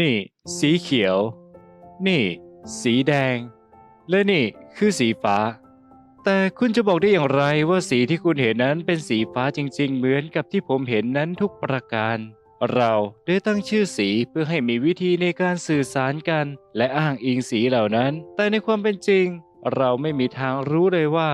นี่ สีเขียว นี่ สีแดง และนี่คือสีฟ้า แต่คุณจะบอกได้อย่างไรว่าสีที่คุณเห็นนั้นเป็นสีฟ้าจริง ๆ เหมือนกับที่ผมเห็นนั้นทุกประการ เราได้ตั้งชื่อสีเพื่อให้มีวิธีในการสื่อสารกัน และอ้างอิงสีเหล่านั้น แต่ในความเป็นจริงเราไม่มีทางรู้เลยว่า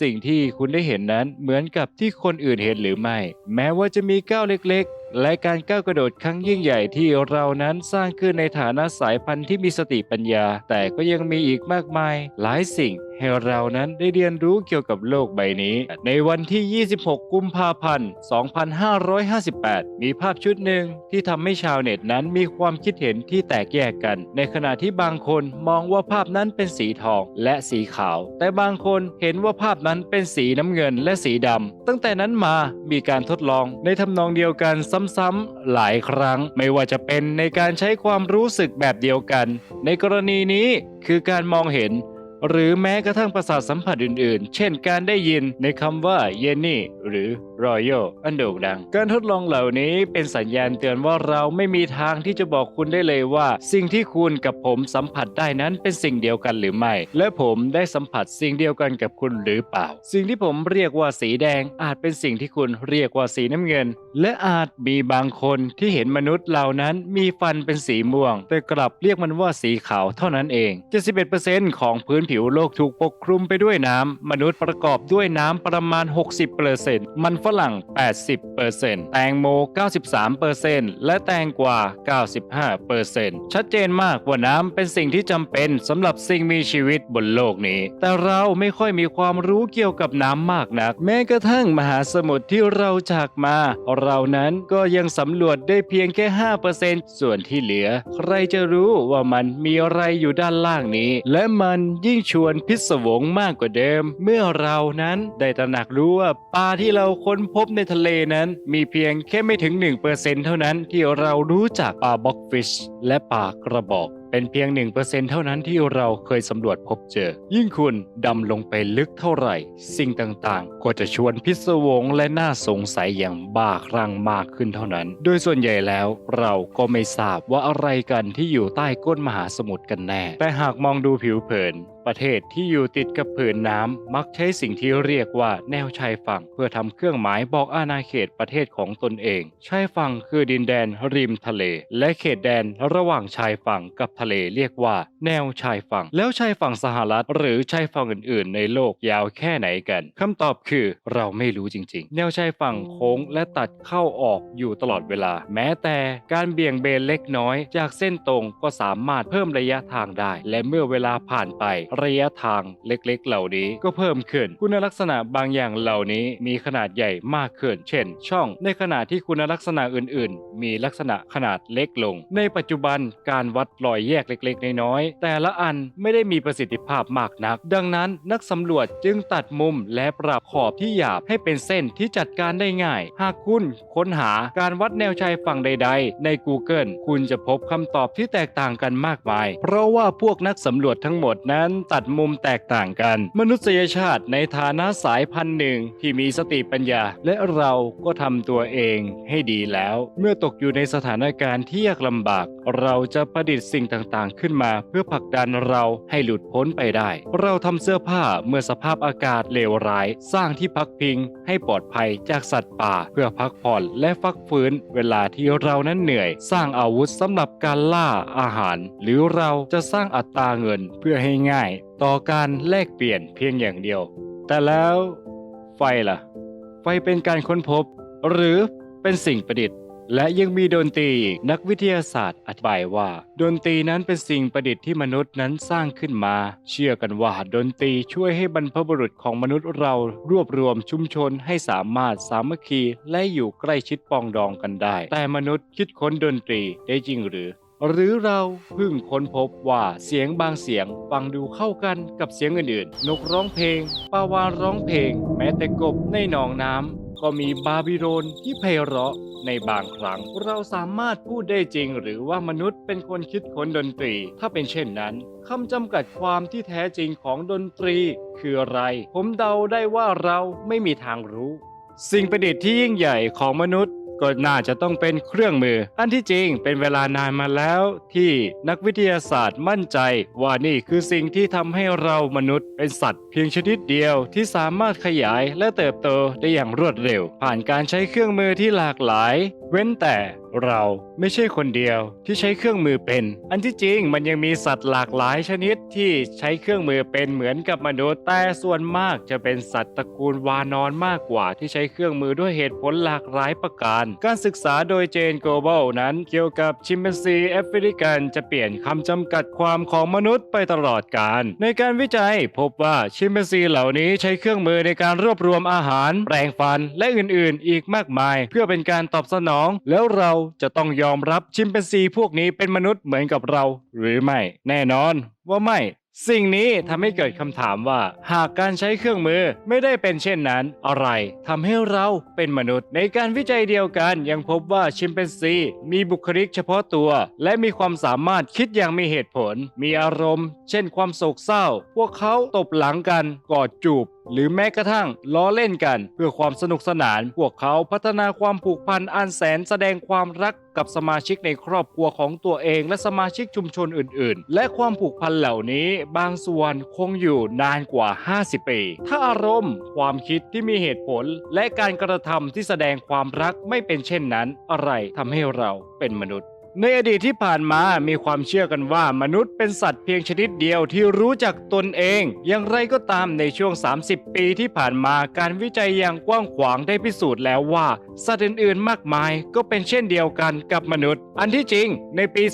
สิ่งที่คุณได้เห็นนั้นเหมือนกับที่คนอื่นเห็นหรือไม่ แม้ว่าจะมีก้าวเล็กๆ และการก้าวกระโดดครั้งยิ่งใหญ่ที่เรานั้นสร้างขึ้นในฐานะสายพันธุ์ที่มีสติปัญญา แต่ก็ยังมีอีกมากมาย หลายสิ่งให้เรานั้นได้เรียนรู้เกี่ยวกับโลกใบนี้ ในวันที่ 26 กุมภาพันธ์ 2558 มีภาพชุดหนึ่งที่ทำให้ชาวเน็ตนั้นมีความคิดเห็นที่แตกแยกกัน ในขณะที่บางคนมองว่าภาพนั้นเป็นสีทองและสีขาว แต่บางคนเห็นว่าภาพนั้นเป็นสีน้ำเงินและสีดำ ตั้งแต่นั้นมามีการทดลองในทำนองเดียวกันซ้ำๆหลายครั้ง ไม่ว่าจะเป็นในการใช้ความรู้สึกแบบเดียวกัน ในกรณีนี้คือการมองเห็น หรือแม้กระทั่งประสาทสัมผัสอื่นๆ เช่นการได้ยินในคำว่าเยนนี่หรือรอยัลอันโด่งดัง การทดลองเหล่านี้เป็นสัญญาณเตือนว่าเราไม่มีทางที่จะบอกคุณได้เลยว่า สิ่งที่คุณกับผมสัมผัสได้นั้นเป็นสิ่งเดียวกันหรือไม่ และผมได้สัมผัสสิ่งเดียวกันกับคุณหรือเปล่า สิ่งที่ผมเรียกว่าสีแดง อาจเป็นสิ่งที่คุณเรียกว่าสีน้ำเงิน และอาจมีบางคนที่เห็นมนุษย์เหล่านั้นมีฟันเป็นสีม่วง แต่กลับเรียกมันว่าสีขาวเท่านั้นเอง71%ของพื้นผิวโลกถูกปกคลุมไปด้วยน้ำ มนุษย์ประกอบด้วยน้ำประมาณ 60%มันฝรั่ง 80%แตงโม 93%และแตงกวา 95%ชัดเจนมากว่าน้ำเป็นสิ่งที่จำเป็นสำหรับสิ่งมีชีวิตบนโลกนี้ แต่เราไม่ค่อยมีความรู้เกี่ยวกับน้ำมากนัก แม้กระทั่งมหาสมุทรที่เราจากมา เรานั้นก็ยังสำรวจได้เพียงแค่ 5%ส่วนที่เหลือ ใครจะรู้ว่ามันมีอะไรอยู่ด้านล่างนี้ และมันยิ่งชวนพิศวงมากกว่าเดิม เมื่อเรานั้นได้ตระหนักรู้ว่าปลาที่เราค้นพบในทะเลนั้น มีเพียงแค่ไม่ถึง 1%เท่านั้นที่เรารู้จากปลาบ็อกฟิชและปลากระบอกเป็นเพียง 1%เท่านั้นที่เราเคยสำรวจพบเจอ ยิ่งคุณดำลงไปลึกเท่าไหร่ สิ่งต่างๆ ก็จะชวนพิศวงและน่าสงสัยอย่างบ้าคลั่งมากขึ้นเท่านั้น โดยส่วนใหญ่แล้วเราก็ไม่ทราบว่าอะไรกันที่อยู่ใต้ก้นมหาสมุทรกันแน่ แต่หากมองดูผิวเผิน ประเทศที่อยู่ติดกับผืนน้ำมักใช้สิ่งที่เรียกว่าแนวชายฝั่ง เพื่อทำเครื่องหมายบอกอาณาเขตประเทศของตนเอง ชายฝั่งคือดินแดนริมทะเล และเขตแดนระหว่างชายฝั่งกับทะเลเรียกว่า แนวชายฝั่ง แล้วชายฝั่งสหรัฐ หรือชายฝั่งอื่น ๆ ในโลกยาวแค่ไหนกันคำตอบคือเราไม่รู้จริง ๆ แนวชายฝั่งโค้งและตัดเข้าออกอยู่ตลอดเวลา แม้แต่การเบี่ยงเบนเล็กน้อย จากเส้นตรงก็สามารถเพิ่มระยะทางได้ และเมื่อเวลาผ่านไประยะทางเล็กๆ เหล่านี้ก็เพิ่มขึ้น คุณลักษณะบางอย่างเหล่านี้มีขนาดใหญ่มากขึ้น เช่น ช่องในขณะที่คุณลักษณะอื่น ๆ มีลักษณะขนาดเล็กลง ในปัจจุบันการวัดรอยแยกเล็กๆ น้อยๆ แต่ละอันไม่ได้มีประสิทธิภาพมากนัก ดังนั้นนักสำรวจจึงตัดมุมและปรับขอบที่หยาบให้เป็นเส้นที่จัดการได้ง่าย หากคุณค้นหาการวัดแนวชายฝั่งใด ๆ ใน Google คุณจะพบคำตอบที่แตกต่างกันมากมาย เพราะว่าพวกนักสำรวจทั้งหมดนั้นตัดมุมแตกต่างกัน มนุษยชาติในฐานะสายพันธุ์หนึ่งที่มีสติปัญญา และเราก็ทำตัวเองให้ดีแล้ว เมื่อตกอยู่ในสถานการณ์ที่ยากลำบาก เราจะประดิษฐ์สิ่งต่างๆ ขึ้นมา เพื่อผลักดันเราให้หลุดพ้นไปได้ เราทำเสื้อผ้าเมื่อสภาพอากาศเลวร้าย สร้างที่พักพิง ให้ปลอดภัยจากสัตว์ป่า เพื่อพักผ่อนและฟักฟื้น เวลาที่เรานั้นเหนื่อย สร้างอาวุธสำหรับการล่าอาหาร หรือเราจะสร้างอัตราเงินเพื่อให้ง่ายต่อการแลกเปลี่ยนเพียงอย่างเดียว แต่แล้วไฟล่ะ ไฟเป็นการค้นพบ หรือเป็นสิ่งประดิษฐ์ และยังมีดนตรีนักวิทยาศาสตร์อธิบายว่า ดนตรีนั้นเป็นสิ่งประดิษฐ์ที่มนุษย์นั้นสร้างขึ้นมา เชื่อกันว่าดนตรีช่วยให้บรรพบุรุษของมนุษย์เรารวบรวมชุมชนให้สามารถสามัคคีและอยู่ใกล้ชิดปองดองกันได้ แต่มนุษย์คิดค้นดนตรีได้จริงหรือ หรือเราเพิ่งค้นพบว่าเสียงบางเสียงฟังดูเข้ากันกับเสียงอื่นๆ นกร้องเพลงปลาวานร้องเพลง แม้แต่กบในหนองน้ำก็มีบาบิโลนที่ไพเราะในบางครั้ง เราสามารถพูดได้จริง หรือว่ามนุษย์เป็นคนคิดค้นดนตรี ถ้าเป็นเช่นนั้นคำจำกัดความที่แท้จริงของดนตรี คืออะไร ผมเดาได้ว่าเราไม่มีทางรู้ สิ่งประดิษฐ์ที่ยิ่งใหญ่ของมนุษย์ ก็น่าจะต้องเป็นเครื่องมือ อันที่จริงเป็นเวลานานมาแล้วที่นักวิทยาศาสตร์มั่นใจ ว่านี่คือสิ่งที่ทำให้เรามนุษย์เป็นสัตว์เพียงชนิดเดียวที่สามารถขยายและเติบโตได้อย่างรวดเร็ว ผ่านการใช้เครื่องมือที่หลากหลาย เว้นแต่เราไม่ใช่คนเดียวที่ใช้เครื่องมือเป็น อันที่จริงมันยังมีสัตว์หลากหลายชนิดที่ใช้เครื่องมือเป็นเหมือนกับมนุษย์แต่ส่วนมากจะเป็นสัตว์ตระกูลวานอนมากกว่าที่ใช้เครื่องมือด้วยเหตุผลหลากหลายประการ การศึกษาโดยเจนโกลบอลนั้นเกี่ยวกับชิมแปนซีแอฟริกันจะเปลี่ยนคำจำกัดความของมนุษย์ไปตลอดกาลในการวิจัยพบว่าชิมแปนซีเหล่านี้ใช้เครื่องมือในการรวบรวมอาหาร แปรงฟัน และอื่นๆ อีกมากมาย เพื่อเป็นการตอบสนองแล้วเราจะต้องยอมรับชิมแปนซีพวกนี้เป็นมนุษย์เหมือนกับเรา หรือไม่ แน่นอนว่าไม่ สิ่งนี้ทำให้เกิดคำถามว่า หากการใช้เครื่องมือไม่ได้เป็นเช่นนั้น อะไรทำให้เราเป็นมนุษย์ ในการวิจัยเดียวกันยังพบว่าชิมแปนซีมีบุคลิกเฉพาะตัว และมีความสามารถคิดอย่างมีเหตุผล มีอารมณ์ เช่นความโศกเศร้า พวกเขาตบหลังกันกอดจูบหรือแม้กระทั่งล้อเล่นกัน เพื่อความสนุกสนาน พวกเขาพัฒนาความผูกพันอันแสนแสดงความรักกับสมาชิกในครอบครัวของตัวเองและสมาชิกชุมชนอื่น ๆ และความผูกพันเหล่านี้บางส่วนคงอยู่นานกว่า 50 ปี ถ้าอารมณ์ ความคิดที่มีเหตุผล และการกระทำที่แสดงความรักไม่เป็นเช่นนั้น อะไรทำให้เราเป็นมนุษย์ ในอดีตที่ผ่านมามีความเชื่อกันว่ามนุษย์เป็นสัตว์เพียงชนิดเดียวที่รู้จักตนเอง อย่างไรก็ตามในช่วง 30 ปีที่ผ่านมาการวิจัยอย่างกว้างขวางได้พิสูจน์แล้วว่า สัตว์อื่นๆ มากมายก็เป็นเช่นเดียวกันกับมนุษย์ อันที่จริง ในปี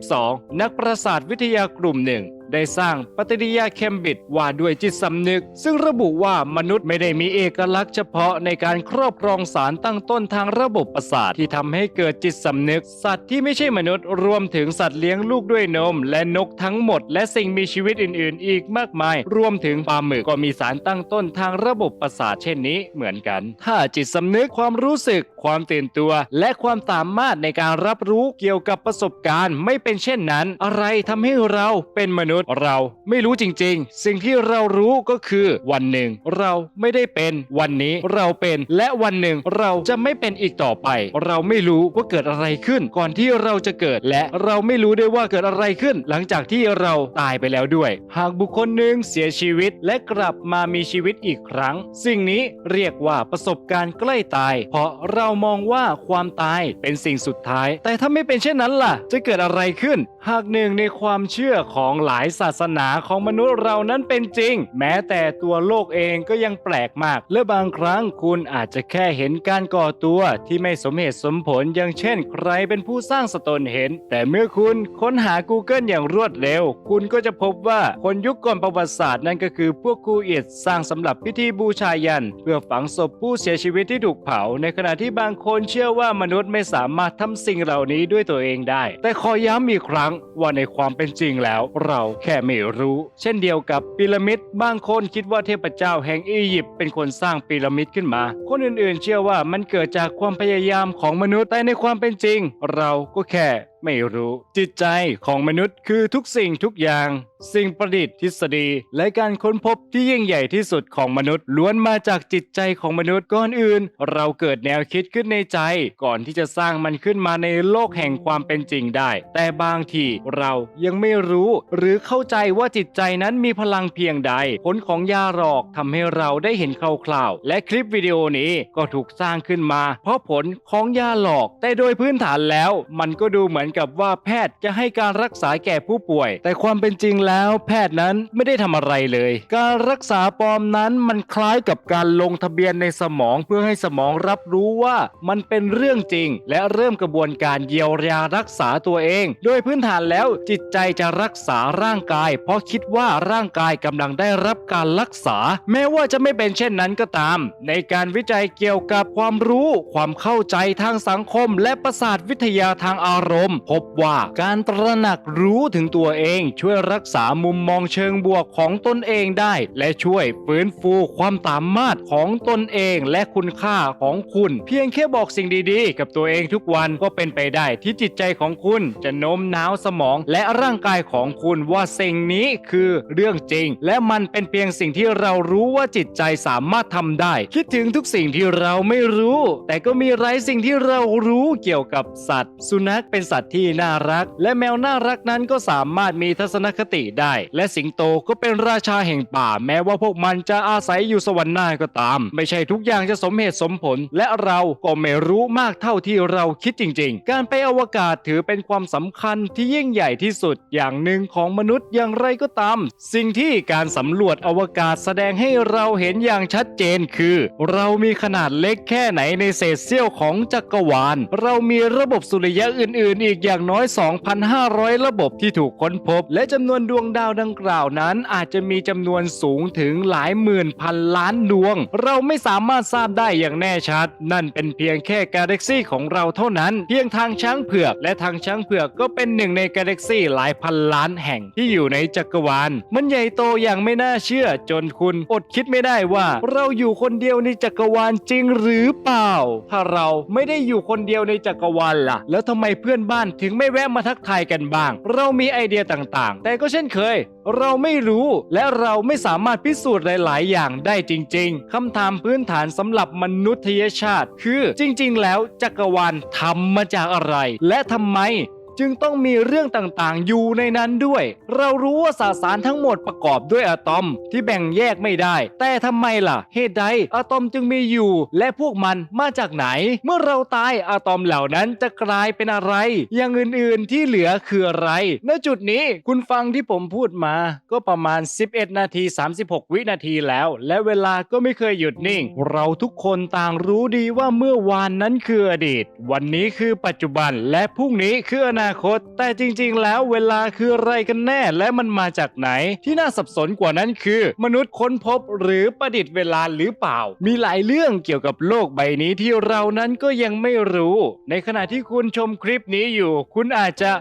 2012 นักประสาทวิทยากลุ่มหนึ่ง ได้สร้างปฏิกิริยาเคมบิดว่าด้วยจิตสำนึก ซึ่งระบุว่ามนุษย์ไม่ได้มีเอกลักษณ์เฉพาะในการครอบครองสารตั้งต้นทางระบบประสาทที่ทำให้เกิดจิตสำนึก สัตว์ที่ไม่ใช่มนุษย์รวมถึงสัตว์เลี้ยงลูกด้วยนม และนกทั้งหมด และสิ่งมีชีวิตอื่น ๆ อีกมากมาย รวมถึงปลาหมึกก็มีสารตั้งต้นทางระบบประสาทเช่นนี้เหมือนกัน ถ้าจิตสำนึกความรู้สึก ความตื่นตัว และความสามารถในการรับรู้เกี่ยวกับประสบการณ์ ไม่เป็นเช่นนั้น อะไรทำให้เราเป็นมนุษย์นุษย์ เราไม่รู้จริง ๆ สิ่งที่เรารู้ก็คือวันหนึ่ง เราไม่ได้เป็นวันนี้เราเป็นและวันหนึ่งเราจะไม่เป็นอีกต่อไป เราไม่รู้ว่าเกิดอะไรขึ้น ก่อนที่เราจะเกิดและเราไม่รู้ด้วยว่าเกิดอะไรขึ้น หลังจากที่เราตายไปแล้วด้วย หากบุคคลหนึ่งเสียชีวิตและกลับมามีชีวิตอีกครั้ง สิ่งนี้เรียกว่าประสบการณ์ใกล้ตาย เพราะเรามองว่าความตายเป็นสิ่งสุดท้าย แต่ถ้าไม่เป็นเช่นนั้นล่ะ จะเกิดอะไรขึ้น หากหนึ่งในความเชื่อของหลายศาสนาของมนุษย์เรานั้นเป็นจริง แม้แต่ตัวโลกเองก็ยังแปลกมาก และบางครั้งคุณอาจจะแค่เห็นการก่อตัวที่ไม่สมเหตุสมผลอย่างเช่น ใครเป็นผู้สร้างสตนเห็น แต่เมื่อคุณค้นหา Google อย่างรวดเร็ว คุณก็จะพบว่าคนยุคก่อนประวัติศาสตร์นั่นก็คือพวกคูเอียดสร้างสำหรับพิธีบูชายัน เพื่อฝังศพผู้เสียชีวิตที่ถูกเผา ในขณะที่บางคนเชื่อว่ามนุษย์ไม่สามารถทำสิ่งเหล่านี้ด้วยตัวเองได้ แต่ขอย้ำอีกครั้งว่าในความเป็นจริงแล้ว เราแค่ไม่รู้ เช่นเดียวกับพีระมิดบางคนคิดว่าเทพเจ้าแห่งอียิปต์เป็นคนสร้างพีระมิดขึ้นมา คนอื่นๆ เชื่อว่ามันเกิดจากความพยายามของมนุษย์แต่ในความเป็นจริง เราก็แค่ไม่รู้ จิตใจของมนุษย์คือทุกสิ่งทุกอย่างสิ่งประดิษฐ์ทฤษฎี และการค้นพบที่ยิ่งใหญ่ที่สุดของมนุษย์ ล้วนมาจากจิตใจของมนุษย์ก่อนอื่น เราเกิดแนวคิดขึ้นในใจ ก่อนที่จะสร้างมันขึ้นมาในโลกแห่งความเป็นจริงได้ แต่บางทีเรายังไม่รู้หรือเข้าใจว่าจิตใจนั้นมีพลังเพียงใด ผลของยาหลอกทำให้เราได้เห็นคร่าวๆและคลิปวิดีโอนี้ก็ถูกสร้างขึ้นมา เพราะผลของยาหลอก แต่โดยพื้นฐานแล้ว มันก็ดูเหมือนกับว่าแพทย์จะให้การรักษาแก่ผู้ป่วย แต่ความเป็นจริงแล้วแพทย์นั้นไม่ได้ทำอะไรเลย การรักษาปลอมนั้นมันคล้ายกับการลงทะเบียนในสมองเพื่อให้สมองรับรู้ว่ามันเป็นเรื่องจริง และเริ่มกระบวนการเยียวยารักษาตัวเอง โดยพื้นฐานแล้วจิตใจจะรักษาร่างกาย เพราะคิดว่าร่างกายกำลังได้รับการรักษา แม้ว่าจะไม่เป็นเช่นนั้นก็ตาม ในการวิจัยเกี่ยวกับความรู้ ความเข้าใจทางสังคม และประสาทวิทยาทางอารมณ์ พบว่าการตระหนักรู้ถึงตัวเองช่วยรักษาามุมมองเชิงบวกของตนเองได้ และช่วยฟื้นฟูความสามารถของตนเองและคุณค่าของคุณ เพียงแค่บอกสิ่งดีๆ กับตัวเองทุกวันก็เป็นไปได้ที่จิตใจของคุณจะโน้มน้าวสมองและร่างกายของคุณว่าสิ่งนี้คือเรื่องจริง และมันเป็นเพียงสิ่งที่เรารู้ว่าจิตใจสามารถทำได้ คิดถึงทุกสิ่งที่เราไม่รู้ แต่ก็มีหลายสิ่งที่เรารู้เกี่ยวกับสัตว์ สุนัขเป็นสัตว์ที่น่ารัก และแมวน่ารักนั้นก็สามารถมีทัศนคติได้ และสิงโตก็เป็นราชาแห่งป่า แม้ว่าพวกมันจะอาศัยอยู่สวรรค์หน้าก็ตาม ไม่ใช่ทุกอย่างจะสมเหตุสมผล และเราก็ไม่รู้มากเท่าที่เราคิดจริง ๆ การไปอวกาศถือเป็นความสำคัญที่ยิ่งใหญ่ที่สุดอย่างหนึ่งของมนุษย์อย่างไรก็ตาม สิ่งที่การสำรวจอวกาศแสดงให้เราเห็นอย่างชัดเจนคือ เรามีขนาดเล็กแค่ไหนในเศษเสี้ยวของจักรวาล เรามีระบบสุริยะอื่น ๆ อีกอย่างน้อย 2,500 ระบบที่ถูกค้นพบ และจำนวนดวงดาวดังกล่าวนั้นอาจจะมีจำนวนสูงถึงหลายหมื่นพันล้านดวง เราไม่สามารถทราบได้อย่างแน่ชัด นั่นเป็นเพียงแค่กาแล็กซี่ของเราเท่านั้น เพียงทางช้างเผือก และทางช้างเผือกก็เป็นหนึ่งในกาแล็กซี่หลายพันล้านแห่งที่อยู่ในจักรวาล มันใหญ่โตอย่างไม่น่าเชื่อ จนคุณอดคิดไม่ได้ว่า เราอยู่คนเดียวในจักรวาลจริงหรือเปล่า ถ้าเราไม่ได้อยู่คนเดียวในจักรวาลล่ะ แล้วทำไมเพื่อนบ้านถึงไม่แวะมาทักทายกันบ้าง เรามีไอเดียต่างๆ แต่ก็เช่นเคย เราไม่รู้และเราไม่สามารถพิสูจน์หลาย ๆ อย่างได้จริง ๆคำถามพื้นฐานสำหรับมนุษยชาติ คือจริง ๆ แล้วจักรวาลทำมาจากอะไร และทำไม จึงต้องมีเรื่องต่างๆ อยู่ในนั้นด้วย เรารู้ว่าสสารทั้งหมดประกอบด้วยอะตอมที่แบ่งแยกไม่ได้ แต่ทำไมล่ะ เหตุใดอะตอมจึงมีอยู่ และพวกมันมาจากไหน เมื่อเราตายอะตอมเหล่านั้นจะกลายเป็นอะไร อย่างอื่นๆที่เหลือคืออะไรณจุดนี้คุณฟังที่ผมพูดมา ก็ประมาณ 11 นาที 36 วินาทีแล้ว และเวลาก็ไม่เคยหยุดนิ่ง เราทุกคนต่างรู้ดีว่าเมื่อวานนั้นคืออดีต วันนี้คือปัจจุบันและพรุ่งนี้คืออนาคต แต่จริงๆ แล้วเวลาคืออะไรกันแน่และมันมาจากไหน ที่น่าสับสนกว่านั้นคือ มนุษย์ค้นพบหรือประดิษฐ์เวลาหรือเปล่า มีหลายเรื่องเกี่ยวกับโลกใบนี้ที่เรานั้นก็ยังไม่รู้ ในขณะที่คุณชมคลิปนี้อยู่ คุณอาจจะ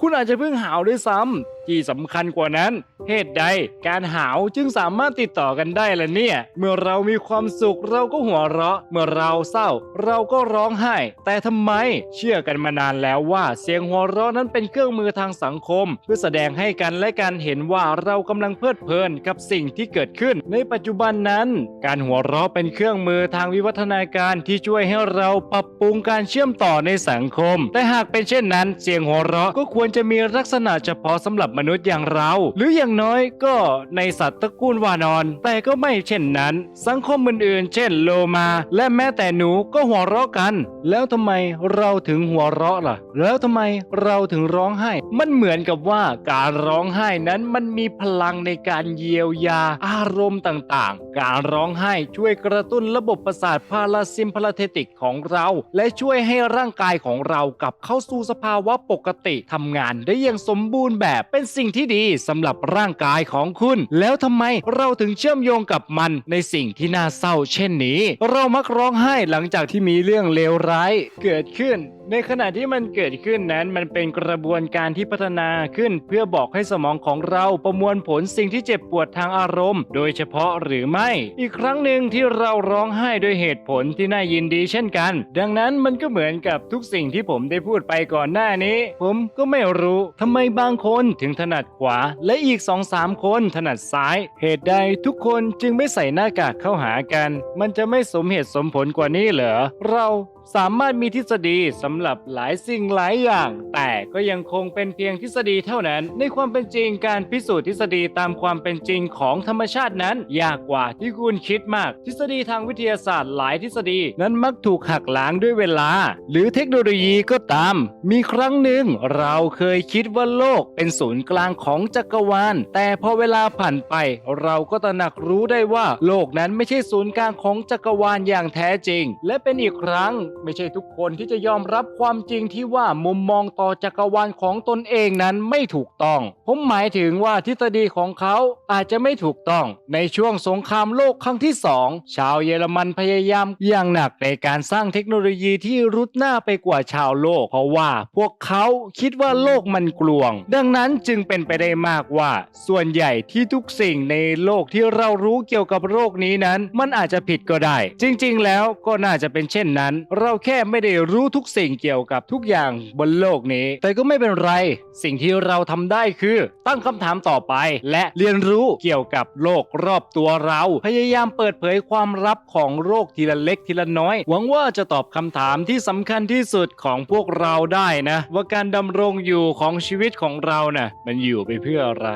คุณอาจจะเพิ่งหาวด้วยซ้ำที่สำคัญกว่านั้น เหตุใดการหาวจึงสามารถติดต่อกันได้ล่ะเนี่ย เมื่อเรามีความสุขเราก็หัวเราะ เมื่อเราเศร้า เราก็ร้องไห้ แต่ทำไมเชื่อกันมานานแล้วว่าเสียงหัวเราะนั้นเป็นเครื่องมือทางสังคม เพื่อแสดงให้กันและกันเห็นว่าเรากำลังเพลิดเพลินกับสิ่งที่เกิดขึ้น ในปัจจุบันนั้น การหัวเราะเป็นเครื่องมือทางวิวัฒนาการที่ช่วยให้เราปรับปรุงการเชื่อมต่อในสังคม แต่หากเป็นเช่นนั้น เสียงหัวเราะก็ควรจะมีลักษณะเฉพาะสำหรับมนุษย์อย่างเรา หรืออย่างน้อยก็ในสัตว์ตระกูลวานอน แต่ก็ไม่เช่นนั้น สังคมอื่นๆ เช่นโลมา และแม้แต่หนูก็หัวเราะกัน แล้วทำไมเราถึงหัวเราะล่ะ แล้วทำไมเราถึงร้องไห้ มันเหมือนกับว่าการร้องไห้นั้นมันมีพลังในการเยียวยาอารมณ์ต่างๆ การร้องไห้ช่วยกระตุ้นระบบประสาทพาราซิมพาราเทติกของเรา และช่วยให้ร่างกายของเรากลับเข้าสู่สภาวะปกติทำงานได้อย่างสมบูรณ์แบบเป็น็นสิ่งที่ดีสำหรับร่างกายของคุณ แล้วทำไมเราถึงเชื่อมโยงกับมันในสิ่งที่น่าเศร้าเช่นนี้ เรามักร้องไห้หลังจากที่มีเรื่องเลวร้ายเกิดขึ้น ในขณะที่มันเกิดขึ้นนั้นมันเป็นกระบวนการที่พัฒนาขึ้น เพื่อบอกให้สมองของเราประมวลผลสิ่งที่เจ็บปวดทางอารมณ์ โดยเฉพาะหรือไม่ อีกครั้งหนึ่งที่เราร้องไห้ด้วยเหตุผลที่น่ายินดีเช่นกัน ดังนั้นมันก็เหมือนกับทุกสิ่งที่ผมได้พูดไปก่อนหน้านี้ ผมก็ไม่รู้ทำไมบางคนถึงถนัดขวา และอีกสองสามคนถนัดซ้าย เหตุใดทุกคนจึงไม่ใส่หน้ากากเข้าหากัน มันจะไม่สมเหตุสมผลกว่านี้เหรอเรา สามารถมีทฤษฎีสำหรับหลายสิ่งหลายอย่าง แต่ก็ยังคงเป็นเพียงทฤษฎีเท่านั้น ในความเป็นจริงการพิสูจน์ทฤษฎีตามความเป็นจริงของธรรมชาตินั้น ยากกว่าที่คุณคิดมาก ทฤษฎีทางวิทยาศาสตร์หลายทฤษฎีนั้นมักถูกหักล้างด้วยเวลา หรือเทคโนโลยีก็ตาม มีครั้งหนึ่งเราเคยคิดว่าโลกเป็นศูนย์กลางของจักรวาล แต่พอเวลาผ่านไป เราก็ตระหนักรู้ได้ว่า โลกนั้นไม่ใช่ศูนย์กลางของจักรวาลอย่างแท้จริง และเป็นอีกครั้งไม่ใช่ทุกคนที่จะยอมรับความจริงที่ว่ามุมมองต่อจักรวาลของตนเองนั้นไม่ถูกต้อง ผมหมายถึงว่าทฤษฎีของเขาอาจจะไม่ถูกต้อง ในช่วงสงครามโลกครั้งที่สองชาวเยอรมันพยายามอย่างหนักในการสร้างเทคโนโลยีที่รุดหน้าไปกว่าชาวโลก เพราะว่าพวกเขาคิดว่าโลกมันกลวง ดังนั้นจึงเป็นไปได้มากว่า ส่วนใหญ่ที่ทุกสิ่งในโลกที่เรารู้เกี่ยวกับโรคนี้นั้น มันอาจจะผิดก็ได้ จริง ๆ แล้วก็น่าจะเป็นเช่นนั้นเราแค่ไม่ได้รู้ทุกสิ่งเกี่ยวกับทุกอย่างบนโลกนี้ แต่ก็ไม่เป็นไร สิ่งที่เราทำได้คือ ตั้งคำถามต่อไป และเรียนรู้เกี่ยวกับโลกรอบตัวเรา พยายามเปิดเผยความลับของโรคทีละเล็กทีละน้อย หวังว่าจะตอบคำถามที่สำคัญที่สุดของพวกเราได้นะ ว่าการดำรงอยู่ของชีวิตของเรานะ่ะมันอยู่ไปเพื่ออะไร